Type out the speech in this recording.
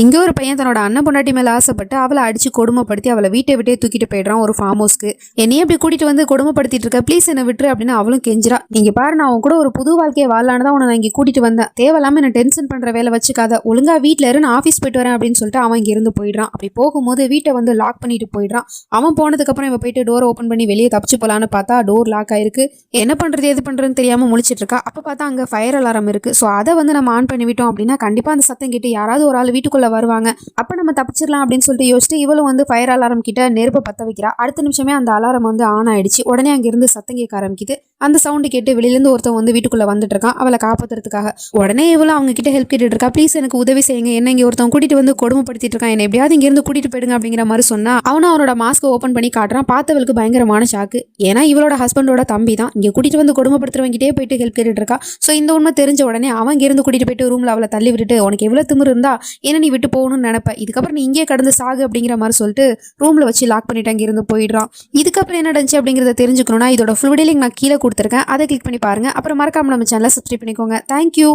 இங்கே ஒரு பையன் தன்னோட அண்ணன் பொண்டாட்டி மேலே ஆசைப்பட்டு அவளை அடிச்சு கொடுமைப்படுத்தி அவளை வீட்டை விட்டே தூக்கிட்டு போயிடுறான் ஒரு ஃபார்ம் ஹவுஸ்க்கு என்னையே அப்படி கூட்டிட்டு வந்து கொடுமைப்படுத்திட்டு இருக்க? ப்ளீஸ் என்னை விட்டுரு அப்படின்னு அவளும் கெஞ்சிரா நீங்க பாரு நான் உன் கூட ஒரு புது வாழ்க்கையை வாழலான்னு தான் உன்னை நான் இங்கே கூட்டிட்டு வந்தேன். தேவையில்லாம என்ன டென்ஷன் பண்ற வேலை வச்சுக்காத. ஒழுங்கா வீட்டில் இரு நான் ஆஃபீஸ் போயிட்டு வரேன் அப்படின்னு சொல்லிட்டு அவன் இங்க இருந்து போயிடுறான். அப்படி போகும்போது வீட்டை வந்து லாக் பண்ணிட்டு போயிடுறான். அவன் போனதுக்கு அப்புறம் போயிட்டு டோர் ஓப்பன் பண்ணி வெளியே தப்பிச்சு போலான்னு பார்த்தா டோர் லாக் ஆயிருக்கு. என்ன பண்றது எது பண்றதுன்னு தெரியாம முழிச்சிட்டு இருக்கா. அப்ப பார்த்தா அங்க ஃபயர் அலாரம் இருக்கு. ஸோ அதை வந்து நம்ம ஆன் பண்ணி விட்டோம் அப்படின்னா கண்டிப்பா அந்த சத்தம் கேட்டு யாராவது ஒரு ஆள் வீட்டுக்குள்ள வருவாங்க. அப்போ நம்ம தப்பிச்சிடலாம் அப்படின்னு சொல்லிட்டு யோசிச்சுட்டு இவளும் வந்து ஃபயர் அலாரம் கிட்ட நெருப்பை பற்ற வைக்கிறா. அடுத்த நிமிஷமே அந்த அலாரம் வந்து ஆன் ஆயிடுச்சு. உடனே அங்கிருந்து சத்தம் கேட்க ஆரம்பிக்குது. அந்த சவுண்டு கேட்டு வெளியிலேருந்து ஒருத்தன் வந்து வீட்டுக்குள்ள வந்துட்டு இருக்கான். அவளை காப்பாத்துறதுக்காக. உடனே இவளும் அவங்க கிட்ட ஹெல்ப் கேட்டுட்டு இருக்கா. ப்ளீஸ் எனக்கு உதவி செய்யுங்க. என்ன இங்கே ஒருத்தன் கூட்டிட்டு வந்து கொடுமைப்படுத்திட்டு இருக்கான். என்ன எப்படியாவது இங்கிருந்து கூட்டிட்டு போயிடுங்க அப்படிங்கிற மாதிரி சொன்னா அவனும் அவனோட மாஸ்க்கை ஓப்பன் பண்ணி காட்டுறான். பார்த்தவளுக்கு பயங்கரமான ஷாக்கு ஏன்னா இவளோட ஹஸ்பண்டோட தம்பி தான். இங்கே கூட்டிட்டு வந்து கொடுமைப்படுத்துறவங்கிட்டே போயிட்டு ஹெல்ப் கேட்டுட்டு இருக்கா. ஸோ இந்த உண்மை தெரிஞ்ச உடனே அவன் இங்கேருந்து கூட்டிட்டு போயிட்டு ரூம்ல அவளை தள்ளி விட்டுட்டு உனக்கு எவ்வளோ திமிரு இருந்தா என்ன நீ விட்டு போகணும்னு நினைப்பேன். இதுக்கப்புறம் நீ இங்கே கடந்து சாகு அப்படிங்கிற மாதிரி சொல்லிட்டு ரூமில் வச்சு லாக் பண்ணிட்டு அங்கேருந்து போயிடுறான். இதுக்கப்புறம் என்ன நடந்துச்சு அப்படிங்கிறத தெரிஞ்சுக்கணும்னா இதோட ஃபுல் டீலிங் நான் கீழே கொடுத்துருக்கேன். அதை கிளிக் பண்ணி பாருங்க. அப்புறம் மறக்காமல் நம்ம சேனலை சப்ஸ்கிரைப் பண்ணிக்கோங்க. தேங்க்யூ